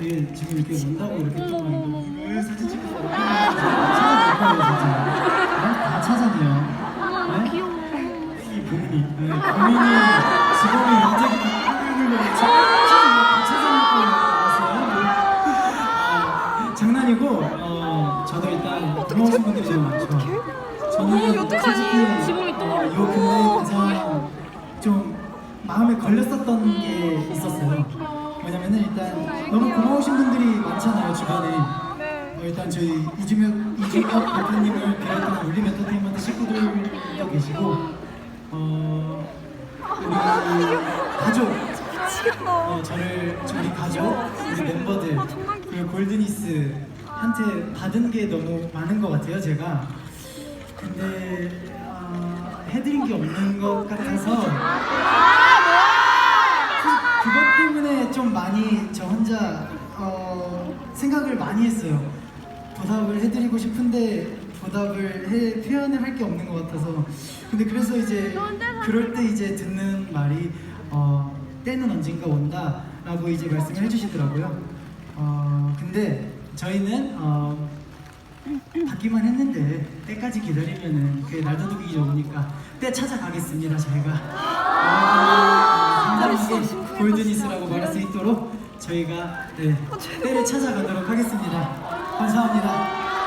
예, 지금 이렇게 온다고 이렇게 어머. 그 사진 찍고 찾아낼 거예요 진짜 네? 다 찾아내요 네? 귀여워. 이 본인이 네, 본인이 찾아낼 거예요 알았어요? 아, 장난이고 어, 저도 일단 고마우신 분들이 좀 많죠 저는 어떡하니? 지붕이 또 어, 이 근데 가장 좀 마음에 걸렸었던 게 있었어요 왜냐면은 일단 너무 고마우신 분들이 많잖아요 주변에. 어, 일단 저희 이주혁 이주혁 대표님을 비롯한 울림 엔터테인먼트 식구들도 계시고 어 우리 가족. 어, 저를 우리 가족 우리 멤버들 그리고 골드니스 한테 받은 게 너무 많은 것 같아요 제가. 근데 어, 해드린 게 없는 것 같아서 좀 많이 저 혼자 어, 생각을 많이 했어요. 보답을 해드리고 싶은데 보답을 해 표현을 할 게 없는 것 같아서 근데 그래서 이제 그럴 때 이제 듣는 말이 어, 때는 언젠가 온다라고 이제 말씀을 해주시더라고요. 어, 근데 저희는 어, 받기만 했는데 때까지 기다리면은 그 날도둑이 오니까 때 찾아가겠습니다 저희가 아, 당당하게 골드니스라고 말할 수 있도록 저희가 네, 때를 찾아가도록 하겠습니다. 감사합니다